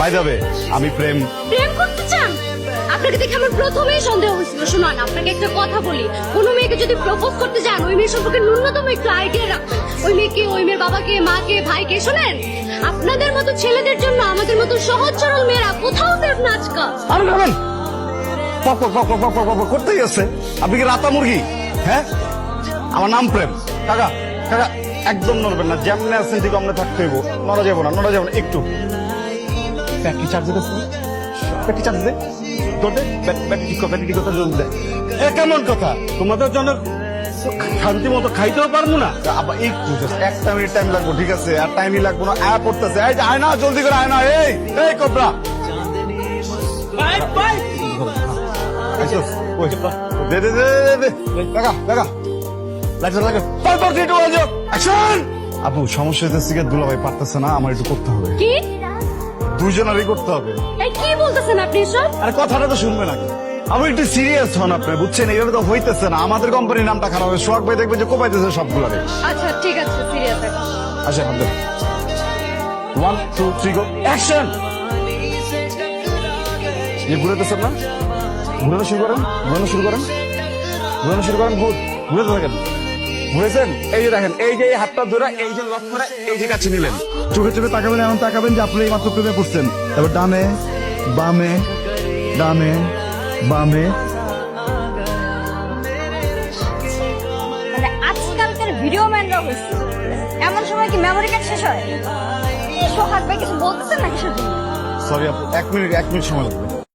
By যাবে আমি প্রেম প্রেম করতে চান? আপনাকে দেখে আমার প্রথমেই সন্দেহ হয়েছিল। শুনুন আপনাকে একটা কথা বলি। কোনো মেয়েকে যদি প্রপোজ করতে যান ওই মেয়ের সম্পর্কে ন্যূনতম একটু আইডিয়া রাখবেন ওই মেয়েকে ওই মেয়ের বাবাকে মাকে ভাইকে শোনেন? আপনাদের মতো ছেলেদের জন্য আমাদের মতো সহজ সরল মেয়েরা কোথাও দেব না আজকাল? আরে নামেন পক পক পক পক পক পক পক করতেই আছে। আপনি কি রাতা মুরগি? হ্যাঁ? আমার নাম প্রেম। কাকা কাকা একদম নড়বেন না। যেমনে আছেন ঠিক আমরা থাকতে হইব। নড়া যাব না নড়া যাব না। একটু। ব্যাটারি চার্জ ব্যাটারি চার্জ দে ব্যাটারি ব্যাটারি কথা দে এ, কেমন কথা? তোমাদের জন্য শান্তি মতো খাইতেও পারব না। আবার just একটা মিনিট টাইম লাগবো, ঠিক আছে? আর টাইমই লাগবো না, আয় পড়তেছে। এই আয় না জলদি করে আয় না এই এই কবরা। দে আপু সমস্যা হইতেছে দুলাভাই পারতেছে না, আমার একটু করতে হবে। কি? দুইজনেরই করতে হবে। এই কি বলতেছেন আপনি সব আরে কথাটা তো শুনবে নাকি আমি একটু সিরিয়াস হন আপনি বুঝছেন? এইভাবে তো হইতেছে না। আমাদের কোম্পানির নামটা খারাপ হবে সোহাগ ভাই দেখবে যে কোপাইতেছে সবগুলারে আচ্ছা ঠিক আছে সিরিয়াস আচ্ছা এখন one two three go action এই ঘুরেতেছেন না? ঘুরানো শুরু করেন ঘুরানো শুরু করেন। ঘুরানো শুরু করেন ঘুর ঘুরেতে থাকেন। ঘুরেছেন এই যে দেখেন এই যে এই হাতটা ধরে এই যে লক করে এই যে কাছে নিলেন। চোখে চোখে তাকাবেন এমন তাকাবেন যে আপনি এই মাত্র প্রেমে পড়ছেন। তারপর ডানে বামে ডানে বামে। মানে আজকালকার ভিডিও ম্যানরা হয়েছে এমন সময় কি মেমোরি কার্ড শেষ হয়? সোহাগ ভাই কিছু বলতেছেন নাকি শুধু? সরি আপু এক মিনিট এক মিনিট সময় লাগবে।